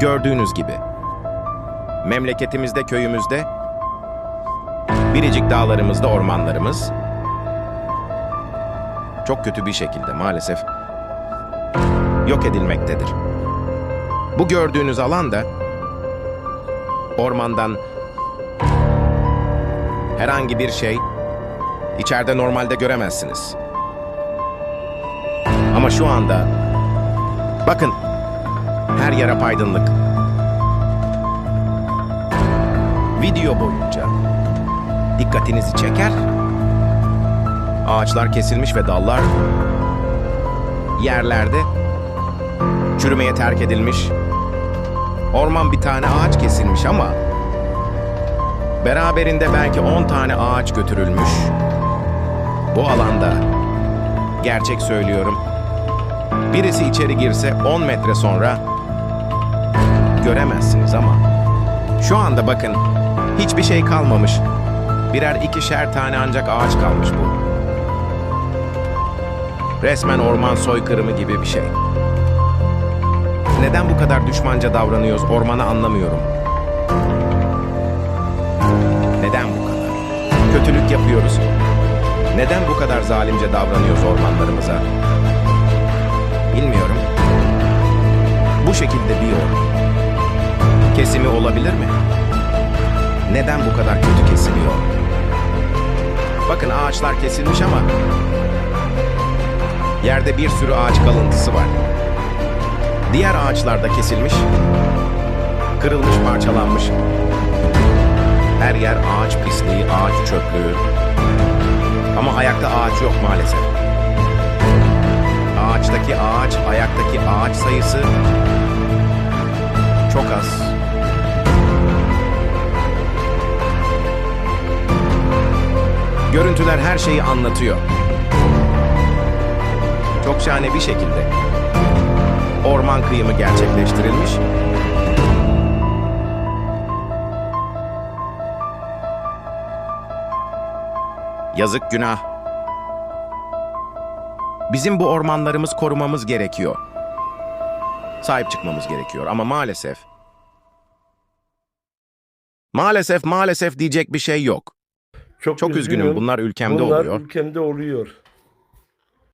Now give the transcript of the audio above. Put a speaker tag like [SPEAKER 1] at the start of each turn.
[SPEAKER 1] Gördüğünüz gibi. Memleketimizde, köyümüzde, biricik dağlarımızda ormanlarımız çok kötü bir şekilde maalesef yok edilmektedir. Bu gördüğünüz alan da ormandan herhangi bir şey içeride normalde göremezsiniz. Ama şu anda bakın her yer apaydınlık. Video boyunca dikkatinizi çeker. Ağaçlar kesilmiş ve dallar yerlerde çürümeye terk edilmiş. Orman bir tane ağaç kesilmiş ama beraberinde belki 10 tane ağaç götürülmüş. Bu alanda gerçek söylüyorum. Birisi içeri girse 10 metre sonra göremezsiniz ama şu anda bakın hiçbir şey kalmamış. Birer ikişer tane ancak ağaç kalmış bu. Resmen orman soykırımı gibi bir şey. Neden bu kadar düşmanca davranıyoruz ormanı anlamıyorum. Neden bu kadar? Kötülük yapıyoruz. Neden bu kadar zalimce davranıyoruz ormanlarımıza? Bilmiyorum. Bu şekilde bir yol. Kesimi olabilir mi? Neden bu kadar kötü kesiliyor? Bakın ağaçlar kesilmiş ama yerde bir sürü ağaç kalıntısı var. Diğer ağaçlar da kesilmiş, kırılmış, parçalanmış. Her yer ağaç pisliği, ağaç çöplüğü. Ama ayakta ağaç yok maalesef. Görüntüler her şeyi anlatıyor. Çok şahane bir şekilde orman kıyımı gerçekleştirilmiş. Yazık günah. Bizim bu ormanlarımız korumamız gerekiyor. Sahip çıkmamız gerekiyor ama maalesef Maalesef maalesef diyecek bir şey yok. Çok üzgünüm bunlar ülkemde
[SPEAKER 2] bunlar
[SPEAKER 1] oluyor.
[SPEAKER 2] ülkemde oluyor.